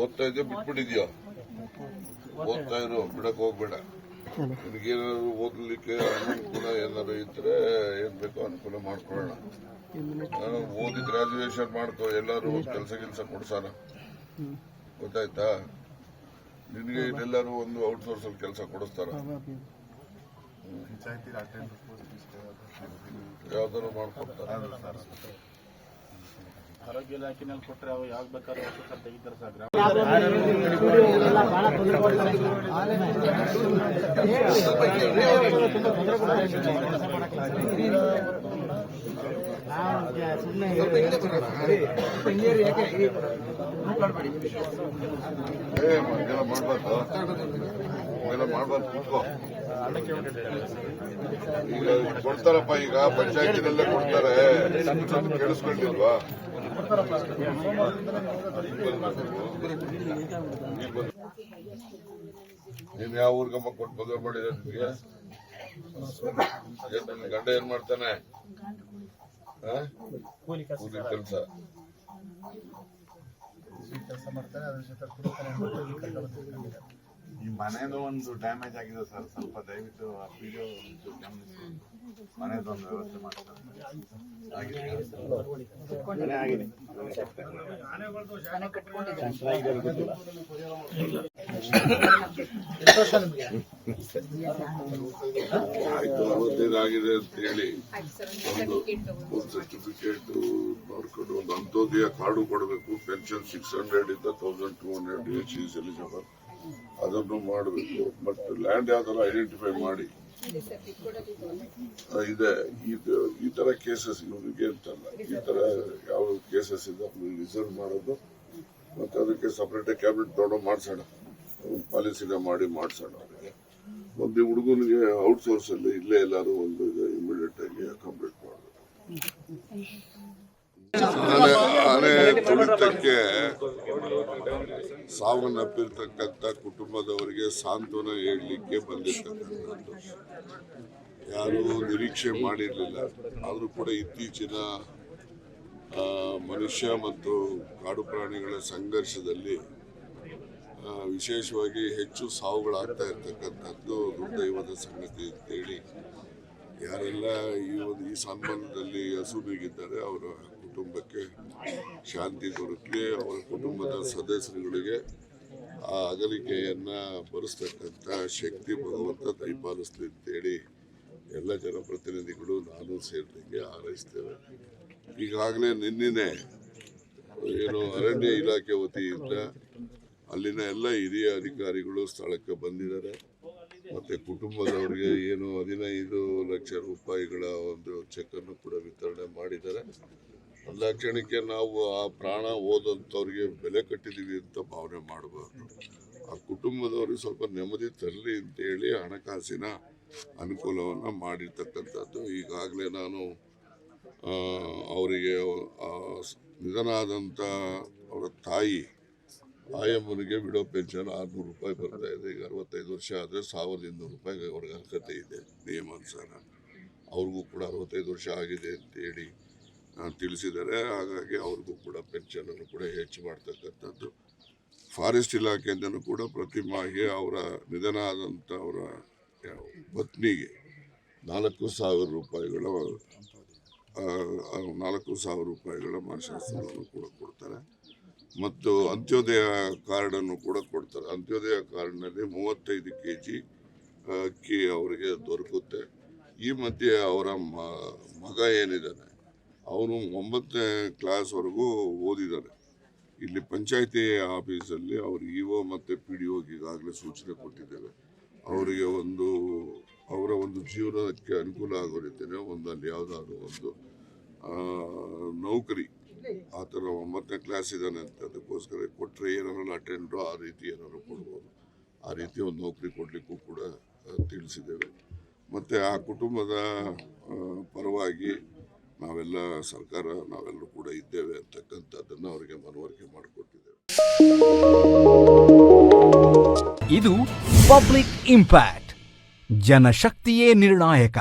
ಓದ್ತಾ ಇದ್ದೆ ಬಿಟ್ಬಿಟ್ಟಿದ್ಯಾ? ಓದ್ತಾ ಇರು, ಬಿಡಕ್ ಹೋಗ್ಬೇಡ. ನಿನಗೇನಾದ್ರು ಓದ್ಲಿಕ್ಕೆ ಅನುಕೂಲ ಏನಾದ್ರು ಇದ್ರೆ ಏನ್ ಬೇಕೋ ಅನುಕೂಲ ಮಾಡ್ಕೊಳ್ಳೋಣ. ಓದಿ ಗ್ರಾಜುಯೇಷನ್ ಮಾಡ್ಕೋ ಎಲ್ಲಾರು ಕೆಲಸ ಕೆಲಸ ಕೊಡ್ಸಾರ ಗೊತ್ತಾಯ್ತಾ? ನಿನಗೆ ಇಲ್ಲೆಲ್ಲಾರು ಒಂದು ಔಟ್ಸೋರ್ಸ್ ಅಲ್ಲಿ ಕೆಲಸ ಕೊಡಿಸ್ತಾರ ಆರೋಗ್ಯ ಇಲಾಖೆನಲ್ಲಿ ಕೊಟ್ಟರೆ ಅವು ಯಾವಾಗ ಬೇಕಾದ್ರೂ ಹೊಸ ಸರ್ ತೆಗಿತಾರೆ ಸರ್. ಗ್ರಾಮ ಮಾಡ್ಬಾರ್ದು ಹಂಗೆಲ್ಲ ಮಾಡ್ಬಾರ್ದು, ಕೂತ್ಕೋ. ಈಗ ಕೊಡ್ತಾರಪ್ಪ, ಈಗ ಪಂಚಾಯತಿನಲ್ಲೇ ಕೊಡ್ತಾರೆ. ಕೇಳಿಸ್ಕೊಂಡಿಲ್ವಾ? ನೀನ್ ಯಾವ ಊರ್ಗಮ್ಮ ಕೊಟ್ಟು ಮದುವೆ ಮಾಡಿದ ನಿಮಗೆ ಏನ್ ನಿನ್ ಗಂಡ ಏನ್ ಮಾಡ್ತಾನೆ? ಕೂಲಿ ಕೆಲಸ. ಈ ಮನೇದು ಒಂದು ಡ್ಯಾಮೇಜ್ ಆಗಿದೆ ಸರ್ ಸ್ವಲ್ಪ ದಯವಿಟ್ಟು ಆ ವಿಡಿಯೋ ಗಮನಿಸಿ. ಮನೆದೊಂದು ವ್ಯವಸ್ಥೆ ಮಾಡ್ತಾರೆ ಆಗಿದೆ. ಮನೆ ಆಗಿದೆ. ಮನೆ ಕಟ್ಕೊಂಡಿದ್ದಾರೆ ಆಯ್ತು ಅವತ್ತೇನು ಆಗಿದೆ ಅಂತ ಹೇಳಿ. ಒಂದು ಒಂದು ಸರ್ಟಿಫಿಕೇಟ್ ನೋಡ್ಕೊಂಡು ಒಂದು ಅಂತೋದಯ ಕಾರ್ಡು ಕೊಡಬೇಕು. ಪೆನ್ಷನ್ ಸಿಕ್ಸ್ ಹಂಡ್ರೆಡ್ ಇಂದ ತೌಸಂಡ್ ಟೂ ಹಂಡ್ರೆಡ್ ಎಲಿಜಿಬಲ್ ಅದನ್ನು ಮಾಡಬೇಕು. ಬಟ್ ಲ್ಯಾಂಡ್ ಯಾವ್ದಾರ ಐಡೆಂಟಿಫೈ ಮಾಡಿ. ಇದೆ. ಈ ತರ ಕೇಸಸ್ ಇವರಿಗೆ ಅಂತಲ್ಲ. ಈ ತರ ಯಾವ ಕೇಸಸ್ ಇದೆ ರಿಸರ್ವ್ ಮಾಡೋದು. ಮತ್ತೆ ಅದಕ್ಕೆ ಸಪರೇಟ್ ಕ್ಯಾಬಿನೆಟ್ ತಗೊಂಡು ಮಾಡಿಸೋಣ. ಪಾಲಿಸಿನ ಮಾಡಿ ಮಾಡಿಸೋಣ ಅವರಿಗೆ. ಒಂದು ಹುಡುಗನಿಗೆ ಔಟ್ಸೋರ್ಸ್ ಅಲ್ಲಿ ಇಲ್ಲೇ ಎಲ್ಲರೂ ಒಂದು ಇಮಿಡಿಯೇಟ್ ಆಗಿ ಕಂಪ್ಲೀಟ್ ಮಾಡಬೇಕು ಆನೆ ತುಳಿತಕ್ಕೆ ಸಾವನ್ನಪ್ಪಿರ್ತಕ್ಕಂಥ ಕುಟುಂಬದವರಿಗೆ ಸಾಂತ್ವನ ಹೇಳಲಿಕ್ಕೆ ಬಂದಿರ್ತಕ್ಕಂಥದ್ದು. ಯಾರು ನಿರೀಕ್ಷೆ ಮಾಡಿರಲಿಲ್ಲ. ಆದರೂ ಕೂಡ ಇತ್ತೀಚಿನ ಮನುಷ್ಯ ಮತ್ತು ಕಾಡು ಪ್ರಾಣಿಗಳ ಸಂಘರ್ಷದಲ್ಲಿ ವಿಶೇಷವಾಗಿ ಹೆಚ್ಚು ಸಾವುಗಳಾಗ್ತಾ ಇರ್ತಕ್ಕಂಥದ್ದು ದುರ್ದೈವದ ಸಂಗತಿ ಅಂತೇಳಿ ಯಾರೆಲ್ಲ ಈ ಒಂದು ಈ ಸಂಬಂಧದಲ್ಲಿ ಹಸುಬೀಗಿದ್ದಾರೆ ಅವರ ಕುಟುಂಬಕ್ಕೆ ಶಾಂತಿ ದೊರಕಲಿ, ಅವರ ಕುಟುಂಬದ ಸದಸ್ಯರುಗಳಿಗೆ ಆ ಅಗಲಿಕೆಯನ್ನು ಬರೆಸ್ತಕ್ಕಂಥ ಶಕ್ತಿ ಭಗವಂತ ದಯಪಾಲಿಸ್ಲಿ ಅಂತೇಳಿ ಎಲ್ಲ ಜನಪ್ರತಿನಿಧಿಗಳು ನಾನು ಸೇರಿದಂಗೆ ಹಾರೈಸ್ತೇವೆ. ಈಗಾಗಲೇ ನಿನ್ನೆ ಏನು ಅರಣ್ಯ ಇಲಾಖೆ ವತಿಯಿಂದ ಅಲ್ಲಿನ ಎಲ್ಲ ಹಿರಿಯ ಅಧಿಕಾರಿಗಳು ಸ್ಥಳಕ್ಕೆ ಬಂದಿದ್ದಾರೆ. ಮತ್ತೆ ಕುಟುಂಬದವರಿಗೆ ಏನು ಹದಿನೈದು ಲಕ್ಷ ರೂಪಾಯಿಗಳ ಒಂದು ಚೆಕ್ ಅನ್ನು ಕೂಡ ವಿತರಣೆ ಮಾಡಿದ್ದಾರೆ. ಎಲ್ಲ ಕ್ಷಣಕ್ಕೆ ನಾವು ಆ ಪ್ರಾಣ ಹೋದಂಥವ್ರಿಗೆ ಬೆಲೆ ಕಟ್ಟಿದೀವಿ ಅಂತ ಭಾವನೆ ಮಾಡಬಾರ್ದು. ಆ ಕುಟುಂಬದವ್ರಿಗೆ ಸ್ವಲ್ಪ ನೆಮ್ಮದಿ ತರಲಿ ಅಂತೇಳಿ ಹಣಕಾಸಿನ ಅನುಕೂಲವನ್ನು ಮಾಡಿರ್ತಕ್ಕಂಥದ್ದು. ಈಗಾಗಲೇ ನಾನು ಅವರಿಗೆ ನಿಧನ ಆದಂಥ ಅವರ ತಾಯಿ ಆಯಮ್ಮನಿಗೆ ಬಿಡೋ ಪೆನ್ಷನ್ ಆರ್ನೂರು ರೂಪಾಯಿ ಬರ್ತಾ ಇದೆ. ಈಗ ಅರವತ್ತೈದು ವರ್ಷ ಆದರೆ ಸಾವಿರದ ಇನ್ನೂರು ರೂಪಾಯಿ ಅವ್ರಿಗೆ ಅರ್ಹತೆ ಇದೆ ನಿಯಮಾನುಸಾರ. ಅವ್ರಿಗೂ ಕೂಡ ಅರವತ್ತೈದು ವರ್ಷ ಆಗಿದೆ ಅಂತೇಳಿ ನಾನು ತಿಳಿಸಿದ್ದಾರೆ. ಹಾಗಾಗಿ ಅವ್ರಿಗೂ ಕೂಡ ಪೆನ್ಷನನ್ನು ಕೂಡ ಹೆಚ್ಚು ಮಾಡ್ತಕ್ಕಂಥದ್ದು. ಫಾರೆಸ್ಟ್ ಇಲಾಖೆಯಿಂದನೂ ಕೂಡ ಪ್ರತಿ ಮಾಹಿ ಅವರ ನಿಧನ ಆದಂಥ ಅವರ ಪತ್ನಿಗೆ ನಾಲ್ಕು ಸಾವಿರ ರೂಪಾಯಿಗಳ ನಾಲ್ಕು ಸಾವಿರ ರೂಪಾಯಿಗಳ ಮಾಶಾಸ್ತ್ರವನ್ನು ಕೂಡ ಕೊಡ್ತಾರೆ. ಮತ್ತು ಅಂತ್ಯೋದಯ ಕಾರ್ಡನ್ನು ಕೂಡ ಕೊಡ್ತಾರೆ. ಅಂತ್ಯೋದಯ ಕಾರ್ಡ್ನಲ್ಲಿ ಮೂವತ್ತೈದು ಕೆ ಜಿ ಅಕ್ಕಿ ಅವರಿಗೆ ದೊರಕುತ್ತೆ. ಈ ಮಧ್ಯೆ ಅವರ ಮಗ ಏನಿದ್ದಾನೆ, ಅವನು ಒಂಬತ್ತನೇ ಕ್ಲಾಸ್ವರೆಗೂ ಓದಿದ್ದಾನೆ ಇಲ್ಲಿ ಪಂಚಾಯತಿ ಆಫೀಸಲ್ಲಿ ಅವರು ಇ ಒ ಮತ್ತು ಪಿ ಡಿ ಒಗೆ ಈಗಾಗಲೇ ಸೂಚನೆ ಕೊಟ್ಟಿದ್ದೇವೆ ಅವರಿಗೆ ಒಂದು, ಅವರ ಒಂದು ಜೀವನಕ್ಕೆ ಅನುಕೂಲ ಆಗೋ ರೀತಿಯೇ ಒಂದು ಅಲ್ಲಿ ಯಾವುದಾದ್ರು ಒಂದು ನೌಕರಿ ಆ ಥರ ಒಂಬತ್ತನೇ ಕ್ಲಾಸ್ ಇದ್ದಾನೆ ಅಂತ ಅದಕ್ಕೋಸ್ಕರ ಕೊಟ್ಟರೆ ಏನಾದ್ರು ಅಟೆಂಡ್ರು ಆ ರೀತಿ ಏನಾದ್ರು ಕೊಡ್ಬೋದು. ಆ ರೀತಿ ಒಂದು ನೌಕರಿ ಕೊಡಲಿಕ್ಕೂ ಕೂಡ ತಿಳಿಸಿದ್ದೇವೆ. ಮತ್ತು ಆ ಕುಟುಂಬದ ಪರವಾಗಿ ನಾವೆಲ್ಲ ಸರ್ಕಾರ, ನಾವೆಲ್ಲರೂ ಕೂಡ ಇದ್ದೇವೆ ಅಂತಕ್ಕಂಥದ್ದನ್ನು ಅವರಿಗೆ ಮನವರಿಕೆ ಮಾಡಿಕೊಟ್ಟಿದ್ದೇವೆ. ಇದು ಪಬ್ಲಿಕ್ ಇಂಪ್ಯಾಕ್ಟ್, ಜನಶಕ್ತಿಯೇ ನಿರ್ಣಾಯಕ.